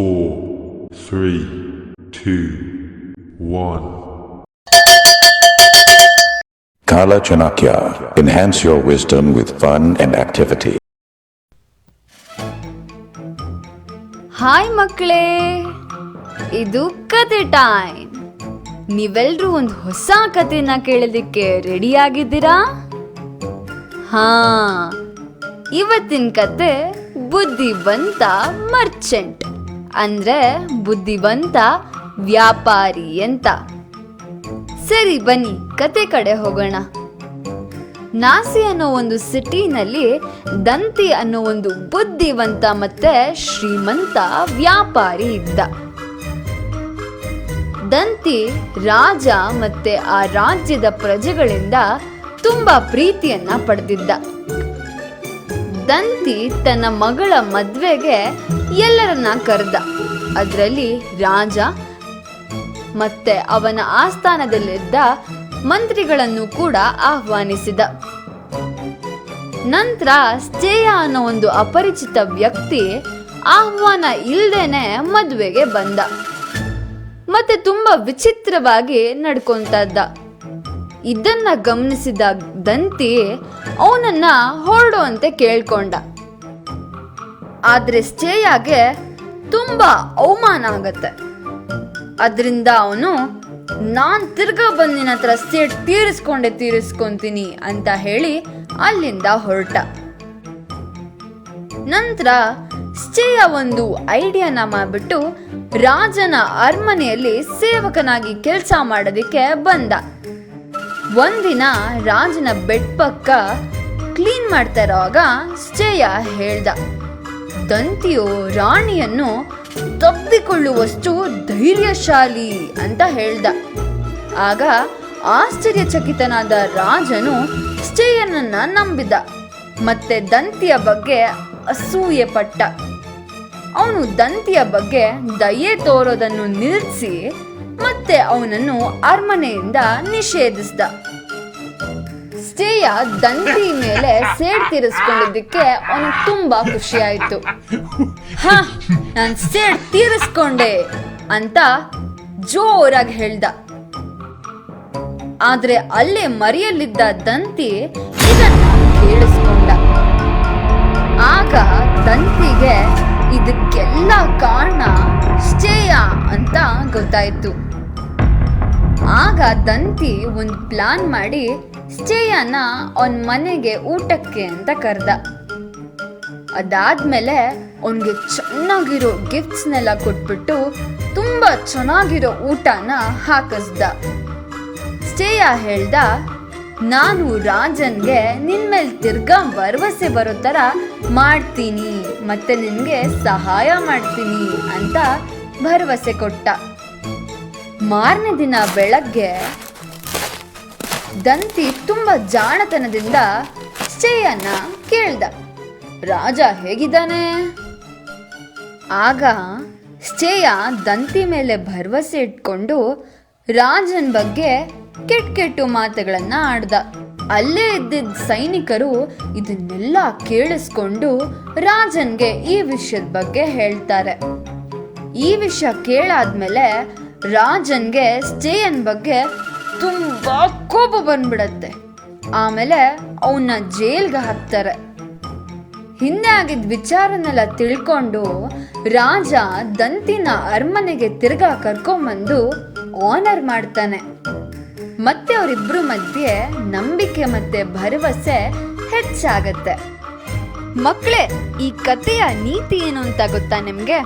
four, three, two, one. Kala Chanakya. Enhance your wisdom with fun and activity. Hi ಮಕ್ಕಳೇ ಇದು ಕತೆ time ನೀವೆಲ್ಲರೂ ಒಂದು ಹೊಸ ಕತೆನ ಕೇಳೋದಕ್ಕೆ ರೆಡಿ ಆಗಿದ್ದೀರಾ ಹಾ ಇವತ್ತಿನ ಕತೆ ಬುದ್ಧಿವಂತ ಮರ್ಚೆಂಟ್ ಅಂದ್ರೆ ಬುದ್ಧಿವಂತ, ವ್ಯಾಪಾರಿ ಅಂತ. ಸರಿ ಬನ್ನಿ, ಕತೆ ಕಡೆ ಹೋಗೋಣ. ನಾಸಿ ಅನ್ನೋ ಒಂದು ಸಿಟಿನಲ್ಲಿ ದಂತಿ ಅನ್ನೋ ಒಂದು ಬುದ್ಧಿವಂತ ಮತ್ತೆ ಶ್ರೀಮಂತ ವ್ಯಾಪಾರಿ ಇದ್ದ. ದಂತಿ ರಾಜ ಮತ್ತೆ ಆ ರಾಜ್ಯದ ಪ್ರಜೆಗಳಿಂದ ತುಂಬಾ ಪ್ರೀತಿಯನ್ನ ಪಡೆದಿದ್ದ. ದಂತಿ ತನ್ನ ಮಗಳ ಮದುವೆಗೆ ಎಲ್ಲರನ್ನ ಕರೆದ. ಅದರಲ್ಲಿ ರಾಜ ಮತ್ತೆ ಅವನ ಆಸ್ಥಾನದಲ್ಲಿದ್ದ ಮಂತ್ರಿಗಳನ್ನು ಕೂಡ ಆಹ್ವಾನಿಸಿದ. ನಂತರ ಸ್ಥೇಯ ಅನ್ನೋ ಒಂದು ಅಪರಿಚಿತ ವ್ಯಕ್ತಿ ಆಹ್ವಾನ ಇಲ್ದೇನೆ ಮದುವೆಗೆ ಬಂದ. ಮತ್ತೆ ತುಂಬಾ ವಿಚಿತ್ರವಾಗಿ ನಡ್ಕೊಂತ ಇದ್ದ ಇದನ್ನ ಗಮನಿಸಿದ ದಂತಿ ಅವನನ್ನ ಹೊರಡುವಂತೆ ಕೇಳ್ಕೊಂಡ. ಆದ್ರೆ ಸ್ಟೇಯಾಗೆ ತುಂಬಾ ಅವಮಾನ ಆಗತ್ತೆ. ಅದರಿಂದ ಅವನು, ನಾನ್ ತಿರ್ಗಾ ಬಂದು ನಿನ್ನ ಹತ್ರ ಸೇಟ್ ತೀರಿಸ್ಕೊಂಡೆ ತೀರಿಸ್ಕೊಂತೀನಿ ಅಂತ ಹೇಳಿ ಅಲ್ಲಿಂದ ಹೊರಟ. ನಂತರ ಸ್ಟೇಯ ಒಂದು ಐಡಿಯಾನ ಮಾಡ್ಬಿಟ್ಟು ರಾಜನ ಅರಮನೆಯಲ್ಲಿ ಸೇವಕನಾಗಿ ಕೆಲಸ ಮಾಡೋದಕ್ಕೆ ಬಂದ. ಒಂದಿನ ರಾಜನ ಬೆಡ್ ಪಕ್ಕ ಕ್ಲೀನ್ ಮಾಡ್ತಾ ಇರೋವಾಗ ಸ್ಟೇಯ ಹೇಳ್ದ. ದಂತಿಯು ರಾಣಿಯನ್ನು ತಪ್ಪಿಕೊಳ್ಳುವಷ್ಟು ಧೈರ್ಯಶಾಲಿ ಅಂತ ಹೇಳ್ದ. ಆಗ ಆಶ್ಚರ್ಯಚಕಿತನಾದ ರಾಜನು ಸ್ಟೇಯನನ್ನ ನಂಬಿದ. ಮತ್ತೆ ದಂತಿಯ ಬಗ್ಗೆ ಅಸೂಯೆ ಪಟ್ಟ ಅವನು ದಂತಿಯ ಬಗ್ಗೆ ದಯೆ ತೋರೋದನ್ನು ನಿಲ್ಲಿಸಿ ಮತ್ತೆ ಅವನನ್ನು ಅರಮನೆಯಿಂದ ನಿಷೇಧಿಸಿದ. ಸ್ಟೇಯ ದಂತಿ ಮೇಲೆ ಸೇಡ್ ತೀರಿಸ್ಕೊಂಡಿದ್ದಕ್ಕೆ ಅವನು ತುಂಬಾ ಖುಷಿ ಆಯ್ತು ಹ, ನಾನು ಸೇಡ್ ತೀರಿಸ್ಕೊಂಡೆ ಅಂತ ಜೋರಾಗಿ ಹೇಳ್ದ. ಆದ್ರೆ ಅಲ್ಲೇ ಮರಿಯಲ್ಲಿದ್ದ ದಂತಿ ಇದನ್ನ ಕೇಳಿಸ್ಕೊಂಡ. ಆಗ ದಂತಿಗೆ ಇದಕ್ಕೆಲ್ಲ ಕಾರಣ ಸ್ಟೇಯ ಅಂತ ಗೊತ್ತಾಯಿತು. ಆಗ ದಂತಿ ಒಂದು ಪ್ಲಾನ್ ಮಾಡಿ ಸ್ಟೇಯನ ಅವನ ಮನೆಗೆ ಊಟಕ್ಕೆ ಅಂತ ಕರೆದ. ಅದಾದ್ಮೇಲೆ ಅವನಿಗೆ ಚೆನ್ನಾಗಿರೋ ಗಿಫ್ಟ್ಸ್ನೆಲ್ಲ ಕೊಟ್ಬಿಟ್ಟು ತುಂಬಾ ಚೆನ್ನಾಗಿರೋ ಊಟನ ಹಾಕಿಸ್ದ. ಸ್ಟೇಯ ಹೇಳ್ದ ನಾನು ರಾಜನ್ಗೆ ನಿನ್ ಮೇಲೆ ತಿರ್ಗಾ ಭರವಸೆ ಬರೋ ಥರ ಮಾಡ್ತೀನಿ, ಮತ್ತೆ ನಿನಗೆ ಸಹಾಯ ಮಾಡ್ತೀನಿ ಅಂತ ಭರವಸೆ ಕೊಟ್ಟ. ಮಾರನೇ ದಿನ ಬೆಳಗ್ಗೆ ದಂತಿ ತುಂಬಾ ಜಾಣತನದಿಂದ ಶ್ರೇಯನ್ನ ಕೇಳ್ದ. ರಾಜ ಹೇಗಿದ್ದಾನೆ? ಆಗ ಶ್ರೇಯ ದಂತಿ ಮೇಲೆ ಭರವಸೆ ಇಟ್ಕೊಂಡು ರಾಜನ್ ಬಗ್ಗೆ ಕೆಟ್ಟ ಕೆಟ್ಟು ಮಾತುಗಳನ್ನ ಆಡ್ದ. ಅಲ್ಲೇ ಇದ್ದಿದ್ದ ಸೈನಿಕರು ಇದನ್ನೆಲ್ಲ ಕೇಳಿಸ್ಕೊಂಡು ರಾಜನ್ಗೆ ಈ ವಿಷಯದ ಬಗ್ಗೆ ಹೇಳ್ತಾರೆ. ಈ ವಿಷಯ ಕೇಳಾದ್ಮೇಲೆ ರಾಜನ್ಗೆ ಸ್ಟೇಯನ್ ಬಗ್ಗೆ ತುಂಬಾ ಕೋಪ ಬಂದ್ಬಿಡತ್ತೆ. ಆಮೇಲೆ ಅವನ್ನ ಜೈಲ್ಗೆ ಹಾಕ್ತಾರೆ. ಹಿಂದೆ ಆಗಿದ್ದ ವಿಚಾರನೆಲ್ಲ ತಿಳ್ಕೊಂಡು ರಾಜ ದಂತಿನ ಅರಮನೆಗೆ ತಿರ್ಗಾ ಕರ್ಕೊಂಬಂದು ಆನರ್ ಮಾಡ್ತಾನೆ. ಮತ್ತೆ ಅವರಿಬ್ರು ಮಧ್ಯೆ ನಂಬಿಕೆ ಮತ್ತೆ ಭರವಸೆ ಹೆಚ್ಚಾಗತ್ತೆ. ಮಕ್ಕಳೇ ಈ ಕಥೆಯ ನೀತಿ ಏನು ಅಂತ ಗೊತ್ತಾ ನಿಮ್ಗೆ?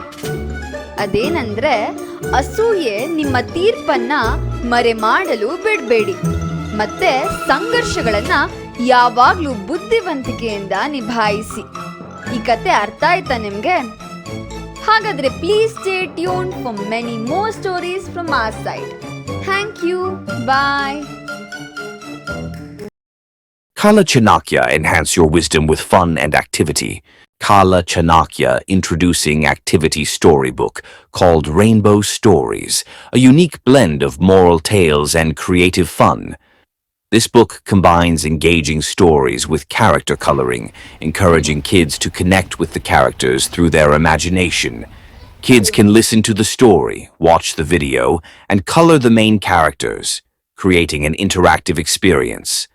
ಅದೇನಂದ್ರೆ, ಅಸೂಯೆ ನಿಮ್ಮ ತೀರ್ಪನ್ನ ಮರೆ ಮಾಡಲು ಬಿಡಬೇಡಿ. ಮತ್ತೆ ಸಂಘರ್ಷಗಳನ್ನ ಯಾವಾಗ್ಲೂ ಬುದ್ಧಿವಂತಿಕೆಯಿಂದ ನಿಭಾಯಿಸಿ. ಈ ಕತೆ ಅರ್ಥ ಆಯ್ತಾ ನಿಮ್ಗೆ? ಹಾಗಾದ್ರೆ please stay tune for many more stories from our side thank you Kala Chanakya enhance your wisdom with fun and activity. Kala Chanakya introducing activity storybook called Rainbow Stories, a unique blend of moral tales and creative fun. This book combines engaging stories with character coloring, encouraging kids to connect with the characters through their imagination. Kids can listen to the story, watch the video, and color the main characters, creating an interactive experience.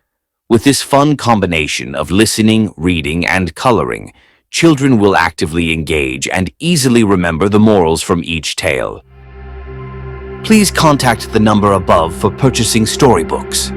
With this fun combination of listening, reading, and coloring, children will actively engage and easily remember the morals from each tale. Please contact the number above for purchasing storybooks.